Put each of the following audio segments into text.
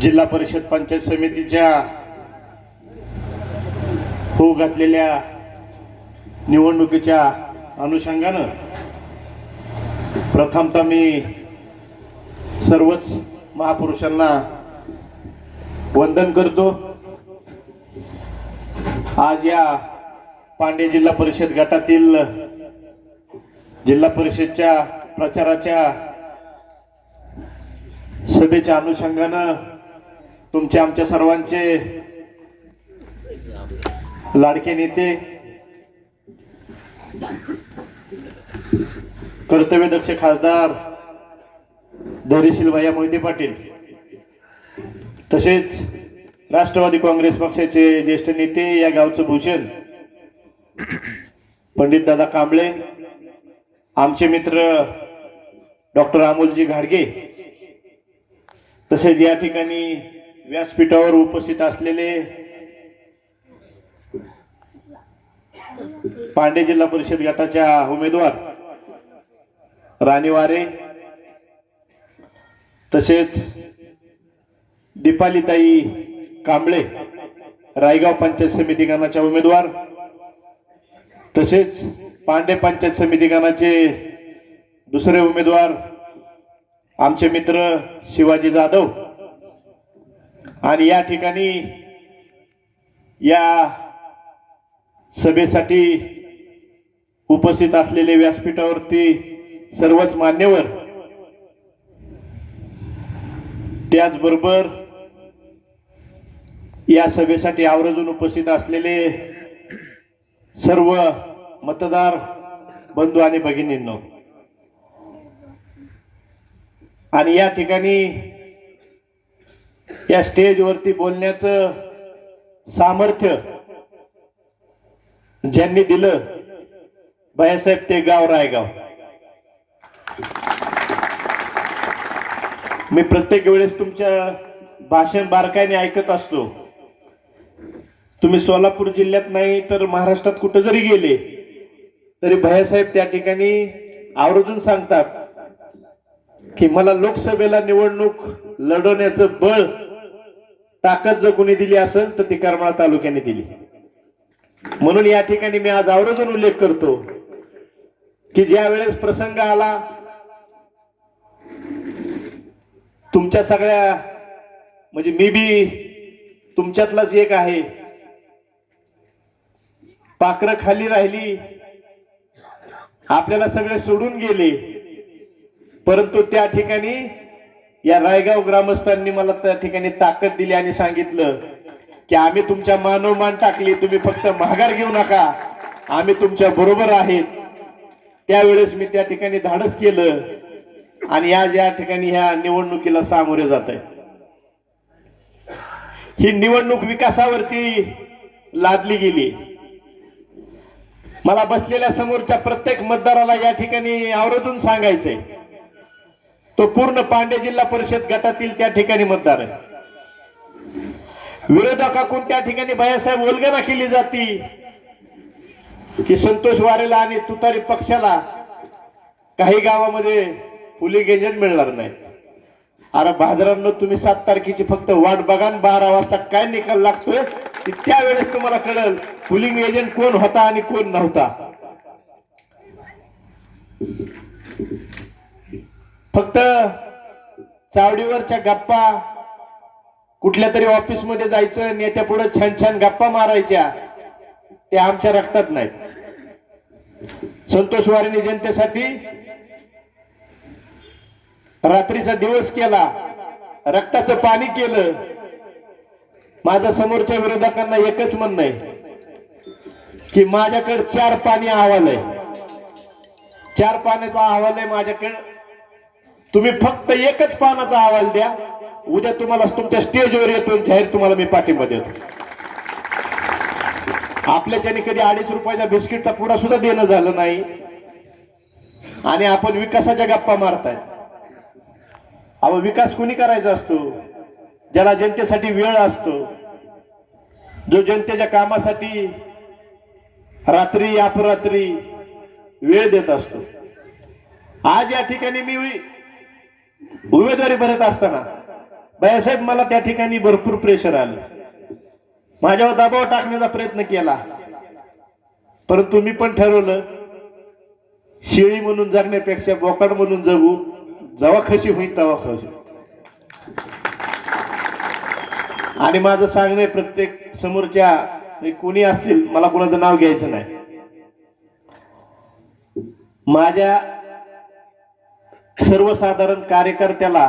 जिल्हा परिषद पंचायत समितीच्या होऊ घातलेल्या निवडणुकीच्या अनुषंगानं प्रथमतः मी सर्वच महापुरुषांना वंदन करतो. आज या पांडे जिल्हा परिषद गटातील जिल्हा परिषदच्या प्रचाराच्या सभेच्या अनुषंगानं तुमचे आमच्या सर्वांचे लाडके नेते कर्तव्यदक्ष खासदार धैर्यशील भैया मोहिते पाटील तसेच राष्ट्रवादी काँग्रेस पक्षाचे ज्येष्ठ नेते या गावचं भूषण पंडित दादा कांबळे आमचे मित्र डॉक्टर अमोलजी घाडगे तसेच या ठिकाणी व्यासपीठावर उपस्थित असलेले पांडे जिल्हा परिषद गटाच्या उमेदवार राणीवारे तसेच दीपालीताई कांबळे रायगाव पंचायत समिती गणाच्या उमेदवार तसेच पांडे पंचायत समिती गणाचे दुसरे उमेदवार आमचे मित्र शिवाजी जाधव आणि या ठिकाणी या सभेसाठी उपस्थित असलेले व्यासपीठावरती सर्वच मान्यवर त्याचबरोबर या सभेसाठी आवर्जून उपस्थित असलेले सर्व मतदार बंधू आणि भगिनींनो आणि या ठिकाणी या स्टेजवरती बोलण्याचं सामर्थ्य ज्यांनी दिलं भैयासाहेब ते गाव रायगाव. मी प्रत्येक वेळेस तुमच्या भाषण बारकाईने ऐकत असतो. तुम्ही सोलापूर जिल्ह्यात नाही तर महाराष्ट्रात कुठं जरी गेले तरी भैयासाहेब त्या ठिकाणी आवर्जून सांगतात की मला लोकसभेला निवडणूक लढवण्याचं बळ ताकद जर कोणी दिली असेल तर ती करमाळा तालुक्याने दिली. म्हणून या ठिकाणी मी आज आवर्जून उल्लेख करतो की ज्या वेळेस प्रसंग आला तुमच्या सगळ्या म्हणजे मी बी तुमच्यातलाच एक आहे. पाखरं खाली राहिली आपल्याला सगळे सोडून गेले. परंतु त्या ठिकाणी या रायगाव ग्रामस्थांनी मला त्या ठिकाणी ताकद दिली आणि सांगितलं की आम्ही तुमच्या मानवमान टाकली तुम्ही फक्त माघार घेऊ नका. आम्ही तुमच्या बरोबर आहेत. त्यावेळेस मी त्या ठिकाणी धाडस केलं आणि आज या ठिकाणी ह्या निवडणुकीला सामोरे जात आहे. ही निवडणूक विकासावरती लादली गेली. मला बसलेल्या समोरच्या प्रत्येक मतदाराला या ठिकाणी आवर्जून सांगायचंय. तो पूर्ण पांडे जिल्हा परिषद गटातील त्या ठिकाणी मतदार आहे. विरोधकाकडून त्या ठिकाणी? बायासाहेब वल्गना केली जाती. की संतोष वारेला आणि तुतारी पक्षाला काही गावामध्ये पुलिंग एजंट मिळणार नाही. अरे भादरांनो तुम्ही सात तारखेची फक्त वाट बघा बारा वाजता काय निकाल लागतोय की त्यावेळेस तुम्हाला कळेल पुलिंग एजंट कोण होता आणि कोण नव्हता. फक्त चावडीवरच्या गप्पा कुठल्या तरी ऑफिसमध्ये जायचं नेत्या पुढे छान छान गप्पा मारायच्या ते आमच्या रक्तात नाहीत. संतोष वारीने जनतेसाठी रात्रीचा दिवस केला रक्ताचं पाणी केलं. माझ्या समोरच्या विरोधकांना एकच म्हणणं आहे की माझ्याकडे चार पाणी अहवाल आहे चार पाण्याचा अहवाल आहे माझ्याकडे. तुम्ही फक्त एकच पानाचा अहवाल द्या. उद्या तुम्हाला तुमच्या स्टेजवर येतो जाहीर तुम्हाला मी पाठिंबा देतो. आपल्याच्याने कधी अडीच रुपयाच्या बिस्किटचा पुडा सुद्धा देणं झालं नाही. आणि आपण विकासाच्या गप्पा मारताय. अहो विकास कुणी करायचा असतो? ज्याला जनतेसाठी वेळ असतो. जो जनतेच्या कामासाठी रात्री अपरात्री वेळ देत असतो. आज या ठिकाणी मी उमेदवारी भरत असताना बायासाहेब मला त्या ठिकाणी भरपूर प्रेशर आलं. माझ्यावर दबाव टाकण्याचा प्रयत्न केला. परंतु मी पण ठरवलं शेळी म्हणून जगण्यापेक्षा बोकाड म्हणून जगू. जवा खशी होईल तवा खशी. आणि माझं सांगणं प्रत्येक समोरच्या म्हणजे कोणी असतील मला कोणाचं नाव घ्यायचं नाही. माझ्या सर्वसाधारण कार्यकर्त्याला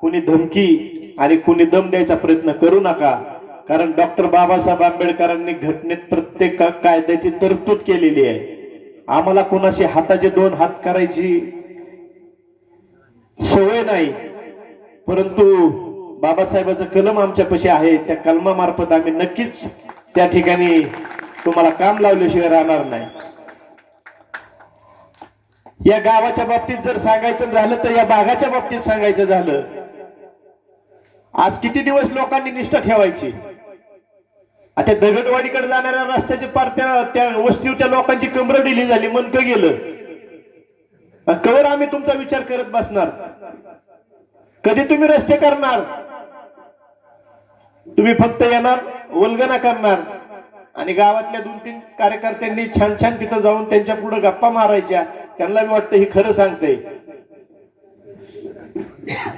कुणी धमकी आणि कुणी दम द्यायचा प्रयत्न करू नका. कारण डॉक्टर बाबासाहेब आंबेडकरांनी घटनेत प्रत्येक का- कायद्याची तरतूद केलेली आहे. आम्हाला कोणाशी हाताचे दोन हात करायची सवय नाही. परंतु बाबासाहेबाचं कलम आमच्यापाशी आहे. त्या कलमामार्फत आम्ही नक्कीच त्या ठिकाणी तुम्हाला काम लावल्याशिवाय राहणार नाही. या गावाच्या बाबतीत जर सांगायचं झालं तर या बागाच्या बाबतीत सांगायचं झालं. आज किती दिवस लोकांनी निष्ठा ठेवायची? आता दगडवाडीकडे जाणाऱ्या रस्त्याची पार त्या त्या वस्तीच्या लोकांची कमरं डिली झाली मनकं गेलं. कवर आम्ही तुमचा विचार करत बसणार. कधी तुम्ही रस्ते करणार? तुम्ही फक्त येणार वल्गना करणार. आणि गावातल्या दोन तीन कार्यकर्त्यांनी छान छान तिथं जाऊन त्यांच्या पुढे गप्पा मारायच्या. त्यांना मी वाटतं ही खरं सांगते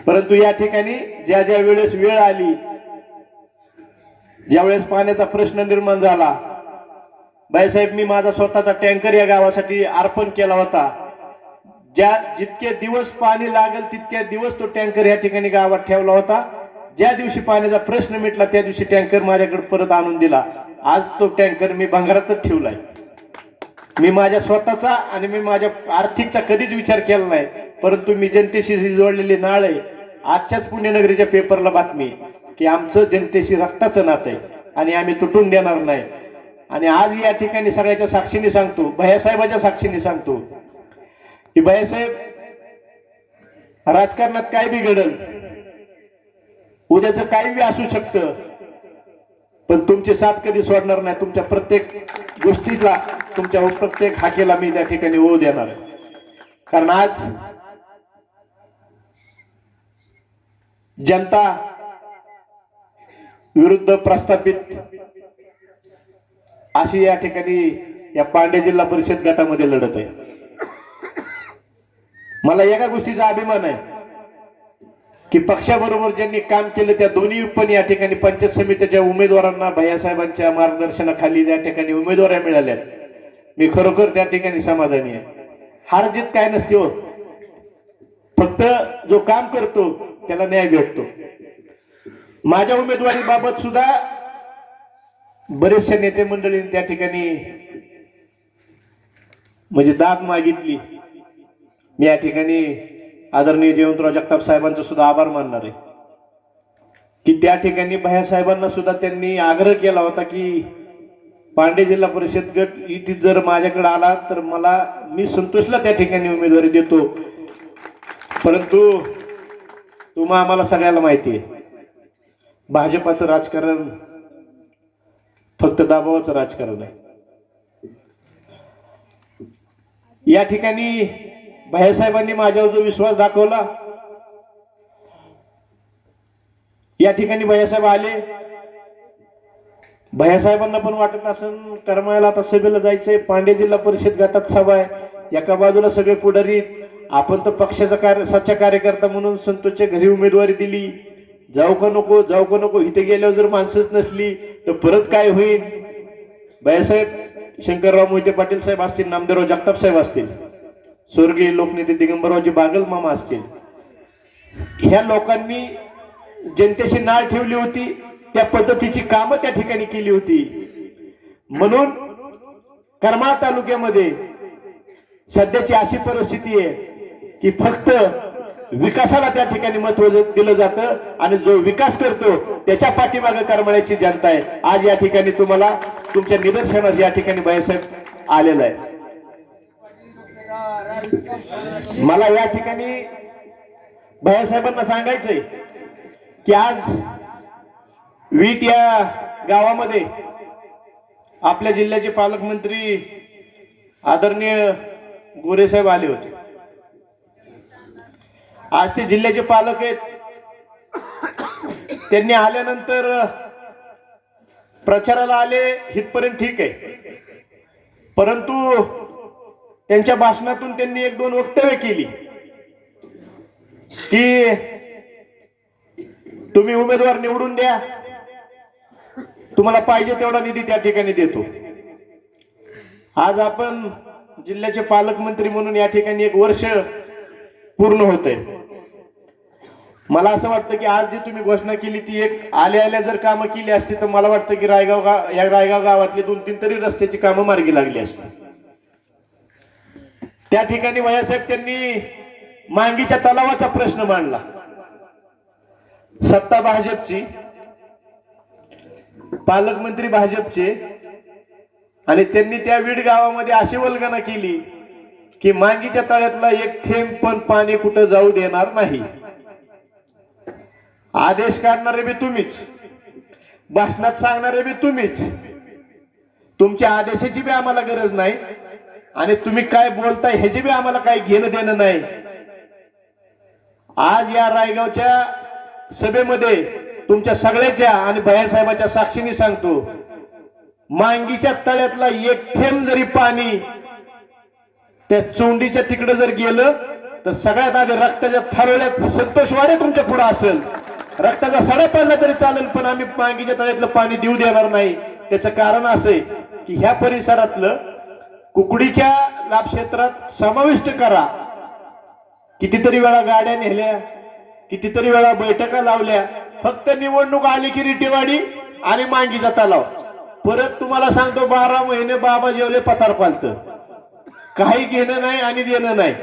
परंतु या ठिकाणी ज्या ज्या वेळेस वेळ आली ज्यावेळेस पाण्याचा प्रश्न निर्माण झाला बाईसाहेब मी माझा स्वतःचा टँकर या गावासाठी अर्पण केला होता. ज्या जितके दिवस पाणी लागेल तितक्या दिवस तो टँकर या ठिकाणी गावात ठेवला होता. ज्या दिवशी पाण्याचा प्रश्न मिटला त्या दिवशी टँकर माझ्याकडे परत आणून दिला. आज तो टँकर मी भंगारातच ठेवलाय. मी माझ्या स्वतःचा आणि मी माझ्या आर्थिकचा कधीच विचार केला नाही परंतु मी जनतेशी जोडलेली नाळ आहे. आजच्याच पुण्यनगरीच्या पेपरला बातमी की आमचं जनतेशी रक्ताचं नातं आहे आणि आम्ही तुटून देणार नाही. आणि आज या ठिकाणी सगळ्याच्या साक्षीने सांगतो भैयासाहेबाच्या साक्षीने सांगतो की भैयासाहेब राजकारणात काय बी घडल उद्याचं काही बी असू शकतं पण तुमची साथ कधी सोडणार नाही. तुमच्या प्रत्येक गोष्टीला तुमच्या प्रत्येक हाकेला मी त्या ठिकाणी ओ देणार आहे. कारण आज जनता विरुद्ध प्रस्थापित अशी या ठिकाणी या पांडे जिल्हा परिषद गटामध्ये लढत आहे. मला एका गोष्टीचा अभिमान आहे की पक्षाबरोबर ज्यांनी काम केलं त्या दोन्ही पण या ठिकाणी पंचायत समितीच्या उमेदवारांना भैयासाहेबांच्या मार्गदर्शनाखाली त्या ठिकाणी उमेदवाऱ्या मिळाल्या मी खरोखर त्या ठिकाणी समाधानी आहे. हार जीत काय नसते हो. फक्त जो काम करतो त्याला न्याय भेटतो. माझ्या उमेदवारीबाबत सुद्धा बरेचशा नेते मंडळींनी त्या ठिकाणी म्हणजे दाद मागितली. मी या ठिकाणी आदरणीय जयवंतराव जगताप साहेबांचा सुद्धा आभार मानणार आहे. की त्या ठिकाणी भैयासाहेबांना सुद्धा त्यांनी आग्रह केला होता की पांडे जिल्हा परिषद गट इथे जर माझ्याकडे आला तर मला मी संतोषला त्या ठिकाणी उमेदवारी देतो. परंतु तुम्हा आम्हाला सगळ्याला माहिती आहे. भाजपाचं राजकारण फक्त दाबावाचं राजकारण आहे. या ठिकाणी भायसाहेबांनी माझ्यावर जो विश्वास दाखवला या ठिकाणी भैयासाहेब आले. भैयासाहेबांना पण वाटत असेल करमायला आता सभेला जायचंय. पांडे जिल्हा परिषद गटात सभा आहे. एका बाजूला सगळे पुढारी आपण तर पक्षाचा कार्य सच्चा कार्यकर्ता म्हणून संतोषच्या घरी उमेदवारी दिली. जाऊ का नको जाऊ का नको इथे गेल्यावर जर माणसंच नसली तर परत काय होईल? भैयासाहेब शंकरराव मोहिते पाटील साहेब असतील नामदेवराव जगताप साहेब असतील स्वर्गीय लोकनेते दिगंबररावजी बागल मामा असतील. ह्या लोकांनी जनतेशी नाळ ठेवली होती. त्या पद्धतीची कामं त्या ठिकाणी केली होती. म्हणून करमाळ तालुक्यामध्ये सध्याची अशी परिस्थिती आहे की फक्त विकासाला त्या ठिकाणी महत्त्व दिलं जातं आणि जो विकास करतो त्याच्या पाठीमागे करमाळ्याची जनता आहे. आज या ठिकाणी तुम्हाला तुमच्या निदर्शनास या ठिकाणी बाळासाहेब आलेला आहे. मला या ठिकाणी भैयासाहेबांना सांगायचंय की आज वीट या गावामध्ये आपल्या जिल्ह्याचे पालकमंत्री आदरणीय गोरेसाहेब आले होते. आज ते जिल्ह्याचे पालक आहेत. त्यांनी आल्यानंतर प्रचाराला आले हितपर्यंत ठीक आहे. परंतु त्यांच्या भाषणातून त्यांनी एक दोन वक्तव्य केली. की तुम्ही उमेदवार निवडून द्या. तुम्हाला पाहिजे तेवढा निधी त्या ठिकाणी देतो. आज आपण जिल्ह्याचे पालकमंत्री म्हणून या ठिकाणी एक वर्ष पूर्ण होत मला असं वाटतं की आज जी तुम्ही घोषणा केली ती एक आल्या आल्या जर कामं केली असती तर मला वाटतं की रायगाव गाव या रायगाव गावातली दोन तीन तरी रस्त्याची कामं मार्गी लागली असती. त्या ठिकाणी वयासाहेब त्यांनी मांगीच्या तलावाचा प्रश्न मांडला. सत्ता भाजपची. पालकमंत्री भाजपचे. आणि त्यांनी त्या वीड गावामध्ये अशी वल्गना केली की मांगीच्या तळ्यातला एक थेंब पण पाणी कुठं जाऊ देणार नाही. आदेश काढणारे बी तुम्हीच. भाषणात सांगणारे बी तुम्हीच. तुमच्या आदेशाची बी आम्हाला गरज नाही. आणि तुम्ही काय बोलताय ह्याची बी आम्हाला काही घेणं देणं नाही. आज या रायगावच्या सभेमध्ये तुमच्या सगळ्याच्या आणि भैयासाहेबाच्या साक्षीने सांगतो मांगीच्या तळ्यातला एक थेंब जरी पाणी त्या चोंडीच्या तिकडे जर गेलं तर सगळ्यात आधी रक्ताच्या थारोळ्यात संतोषवाडे तुमच्यापुढे असेल. रक्ताचा सडा पडला तरी चालेल पण आम्ही मांगीच्या तळ्यातलं पाणी देऊ देणार नाही. त्याचं कारण असं आहे की ह्या परिसरातलं कुकडीच्या लाभक्षेत्रात समाविष्ट करा. कितीतरी वेळा गाड्या नेल्या कितीतरी वेळा बैठका लावल्या फक्त निवडणूक आली की रिटेवाडी आणि मांगीचा तलाव. परत तुम्हाला सांगतो बारा महिने बाबा जेवले पतार पालत. काही घेणं नाही आणि देणं नाही.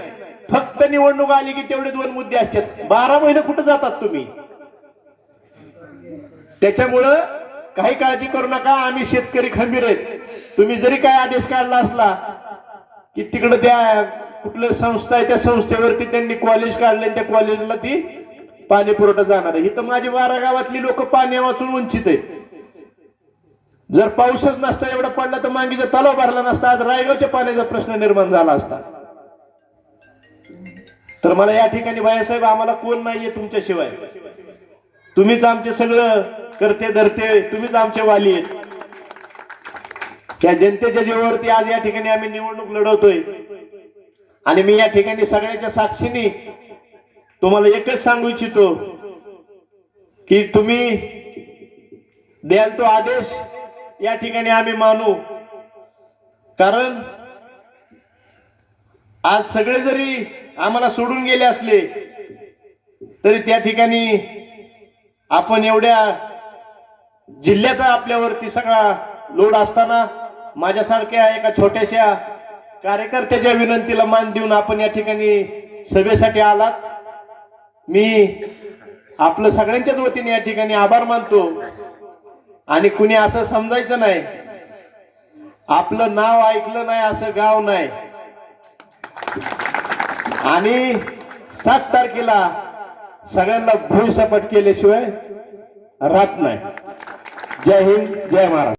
फक्त निवडणूक आली की तेवढे दोन मुद्दे असतात. बारा महिने कुठे जातात तुम्ही? त्याच्यामुळं काही काळजी करू नका आम्ही शेतकरी खंबीर आहेत. तुम्ही जरी काय आदेश काढला असला की तिकडं त्या कुठलं संस्था आहे त्या संस्थेवरती त्यांनी कॉलेज काढले त्या कॉलेजला ती पाणी पुरवठा जाणार आहे. इथं माझी वारा गावातली लोक पाणी वाचून वंचित आहे जर पाऊसच नसता एवढा पडला तर मांगीचा तलाव भरला नसता आज रायगावच्या पाण्याचा प्रश्न निर्माण झाला असता. तर मला या ठिकाणी बायासाहेब आम्हाला कोण नाहीये तुमच्याशिवाय. तुम्हीच आमचे सगळं करते धरते तुम्हीच आमचे वाली आहेत. त्या जनतेच्या जीवावरती आज या ठिकाणी आम्ही निवडणूक लढवतोय. आणि मी या ठिकाणी सगळ्याच्या साक्षीने तुम्हाला एकच सांगू इच्छितो की तुम्ही द्याल तो आदेश या ठिकाणी आम्ही मानू. कारण आज सगळे जरी आम्हाला सोडून गेले असले तरी त्या ठिकाणी आपण एवढ्या जिल्ह्याचा आपल्यावरती सगळा लोड असताना माझ्यासारख्या एका छोट्याशा कार्यकर्त्याच्या विनंतीला मान देऊन आपण या ठिकाणी सभेसाठी आलात. मी आपलं सगळ्यांच्याच वतीने या ठिकाणी आभार मानतो. आणि कुणी असं समजायचं नाही. आपलं नाव ऐकलं नाही असं गाव नाही. आणि सात तारखेला सगळ्यांना भूसपट केल्याशिवाय राहत नाही. जय हिंद जय महाराज